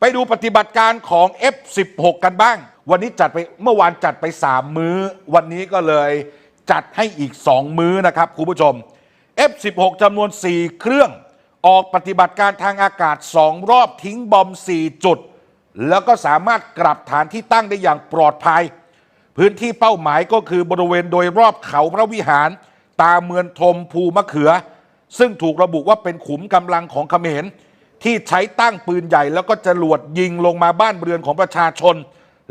ไปดูปฏิบัติการของ F16 กันบ้าง วันนี้จัดไปเมื่อวานจัดไป 3 มื้อ วันนี้ก็เลยจัดให้อีก 2 มื้อนะครับคุณผู้ชม F16 จำนวน 4 เครื่อง ออกปฏิบัติการทางอากาศ 2 รอบทิ้งบอม 4 จุด แล้วก็สามารถกลับฐานที่ตั้งได้อย่างปลอดภัย พื้นที่เป้าหมายก็คือบริเวณโดยรอบเขาพระวิหาร ตาเมืองทมภูมะเขือ ซึ่งถูกระบุว่าเป็นขุมกำลังของเขมร ที่ใช้ตั้งปืนใหญ่ แล้วก็จรวดยิงลงมาบ้านเรือนของประชาชน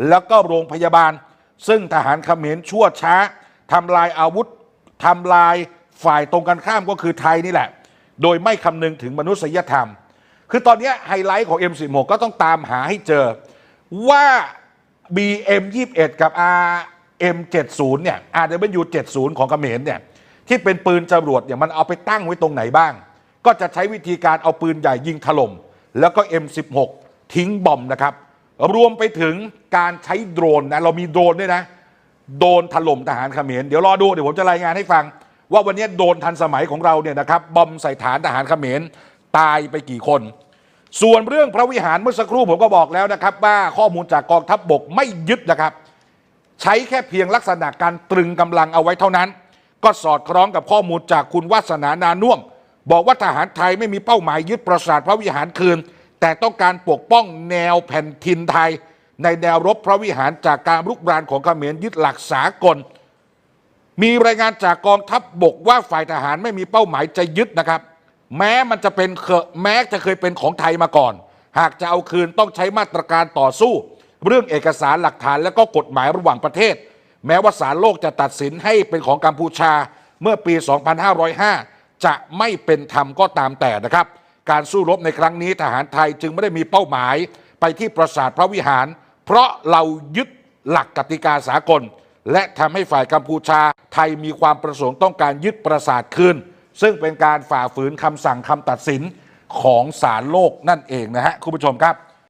แล้วก็โรงพยาบาล ซึ่งทหารเขมรชั่วช้าทำลายอาวุธทำลายฝ่ายตรงกันข้ามก็คือไทยนี่แหละ โดยไม่คำนึงถึงมนุษยธรรม คือตอนนี้ไฮไลท์ของ M16 ก็ต้องตามหาให้เจอ ว่า BM 21 กับ RM 70 เนี่ย RW 70 ของเขมรเนี่ยที่เป็นปืนจรวดเนี่ยมันเอาไปตั้งไว้ตรงไหนบ้าง ก็จะใช้วิธีการเอาปืนใหญ่ยิงถล่ม แล้วก็ M16 ทิ้งบอมนะครับ รวมไปถึงการใช้โดรนนะเรามีโดรนด้วยนะ โดนถล่มทหารเขมรเดี๋ยวรอดูเดี๋ยวผมจะรายงานให้ฟัง ว่าวันนี้โดนทันสมัยของเราเนี่ยนะครับบอมใส่ฐานทหารเขมรตายไปกี่คน ส่วนเรื่องพระวิหารเมื่อสักครู่ผมก็บอกแล้วนะครับ ว่าข้อมูลจากกองทัพบบกไม่ยึดนะครับ ใช้แค่เพียงลักษณะการตรึงกำลังเอาไว้เท่านั้น ก็สอดคล้องกับข้อมูลจากคุณวัฒนานานุ่วม บอกว่าทหารไทยไม่มีเป้าหมายยึดปราสาทพระวิหารคืน แต่ต้องการปกป้องแนวแผ่นทินไทย ในแนวรบพระวิหารจากการรุกรานของเขมรยึดหลักสากล มีรายงานจากกองทัพบบกว่าฝ่ายทหารไม่มีเป้าหมายจะยึดนะครับ แม้มันจะเป็นเคแม้จะเคยเป็นของไทยมาก่อน หากจะเอาคืนต้องใช้มาตรการต่อสู้ เรื่องเอกสารหลักฐานและก็กฎหมายระหว่างประเทศ แม้ว่าศาลโลกจะตัดสินให้เป็นของกัมพูชาเมื่อปี 2505 จะไม่เป็นธรรมก็ตามแต่นะครับ การสู้รบในครั้งนี้ทหารไทยจึงไม่ได้มีเป้าหมาย ไปที่ปราสาทพระวิหาร เพราะเรายึดหลักกติกาสากล และทำให้ฝ่ายกัมพูชาไทยมีความประสงค์ต้องการยึดปราสาทคืน ซึ่งเป็นการฝ่าฝืนคำสั่งคำตัดสินของศาลโลกนั่นเองนะฮะคุณผู้ชมครับ